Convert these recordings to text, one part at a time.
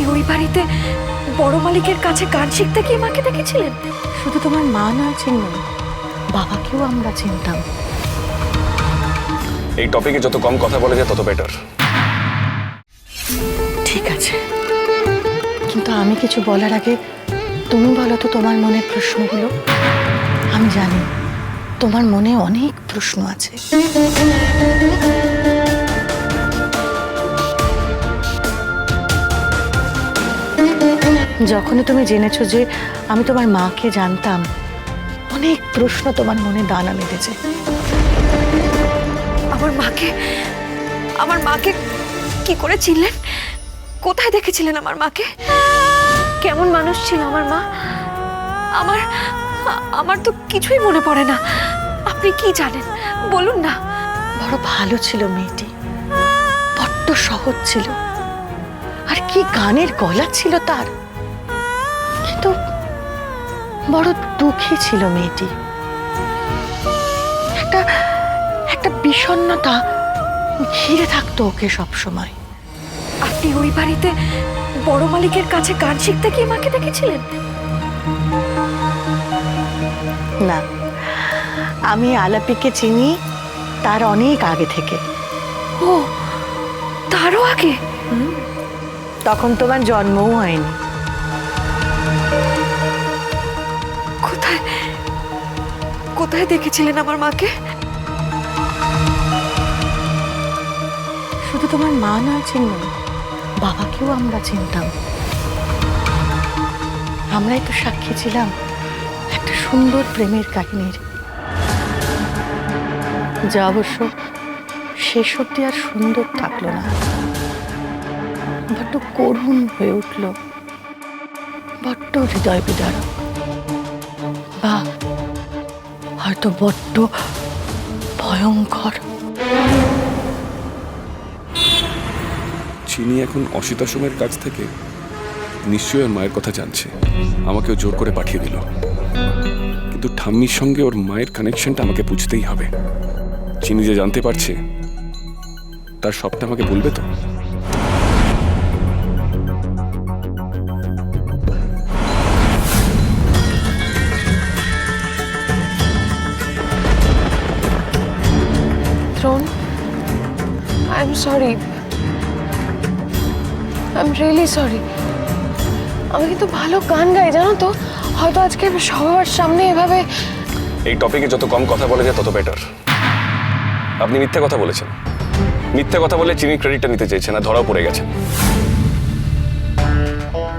আপনি ওই বাড়িতে বড় মালিকের কাছে গান শিখতে গিয়ে মাকে দেখেছিলেন? শুধু তোমার মা নয় চিনময় বাবাকেও আমরা চিনতাম। এই টপিকে যত কম কথা বলা যায় তত বেটার ঠিক আছে। কিন্তু আমি কিছু বলার আগে তুমি বলো তো তোমার মনের প্রশ্নগুলো। আমি জানি তোমার মনে অনেক প্রশ্ন আছে। যখনই তুমি জেনেছো যে আমি তোমার মাকে জানতাম, অনেক প্রশ্ন তোমার মনে দানা বেঁধেছে। আমার মাকে আমার মাকে কি করে চিনলেন? কোথায় দেখেছিলেন আমার মাকে? কেমন মানুষ ছিল আমার মা? আমার আমার তো কিছুই মনে পড়ে না। আপনি কি জানেন? বলুন না। বড় ভালো ছিল মেয়েটি। বড্ড সহজ ছিল। আর কি গানের গলা ছিল তার? বড় দুঃখী ছিল মেয়েটি। একটা একটা বিষণ্ণতা ঘিরে থাকতো ওকে সব সময় আপনি ওই বাড়িতে বড় মালিকের কাছে গান শিখতে গিয়ে মাকে দেখেছিলেন? না। আমি আলাপিকে চিনি তার অনেক আগে থেকে। ও তারও আগে? তখন তোমার জন্মও হয়নি। কোথায় দেখেছিলেন আমার মাকে? শুধু তোমার মা নয়, চিনময়। বাবাকেও আমরা চিনতাম। আমরাই তো সাক্ষী ছিলাম একটা সুন্দর প্রেমের কাহিনীর। যা অবশ্য শেষ অব্দি আর সুন্দর থাকল না। বড্ড করুণ হয়ে উঠল। বড্ড হৃদয় বিদারক। বা হয়তো বড্ড ভয়ঙ্কর। চিনি এখন অসিতা সোমের কাছ থেকে নিশ্চয়ই ওর মায়ের কথা জানছে। আমাকেও জোর করে পাঠিয়ে দিল। কিন্তু ঠাম্মির সঙ্গে ওর মায়ের কানেকশনটা আমাকে বুঝতেই হবে। চিনি যে জানতে পারছে, তার সবটা আমাকে বলবে তো? I am sorry I am really sorry আমি কিন্তু ভালো গান গাই, জানো তো? হয়তো আজকে সবার সামনে এভাবে এই টপিকে যত কম কথা বলা যায়, তত বেটার আপনি মিথ্যে কথা বলেছেন। মিথ্যে কথা বলে চিনির ক্রেডিটটা নিতে চাইছেন আর ধরাও পড়ে গেছেন।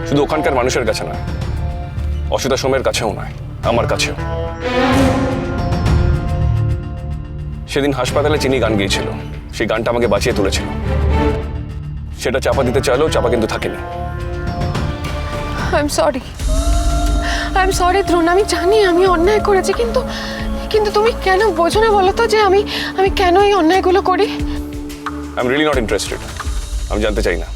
শুধু ওখানকার মানুষের কাছে না অসিতা সোমের কাছেও নয়, আমার কাছেও। সেদিন হাসপাতালে চিনি গান গিয়েছিল। সেই গানটা আমাকে বাঁচিয়ে তুলেছিল। সেটা চাপা দিতে চাইলেও চাপা কিন্তু থাকেনি। I am sorry I am sorry ধ্রুন আমি জানি আমি অন্যায় করেছি কিন্তু কিন্তু তুমি কেন বোঝো না বলো তো যে আমি আমি কেন এই অন্যায়গুলো করি? I am really not interested আমি জানতে চাই না।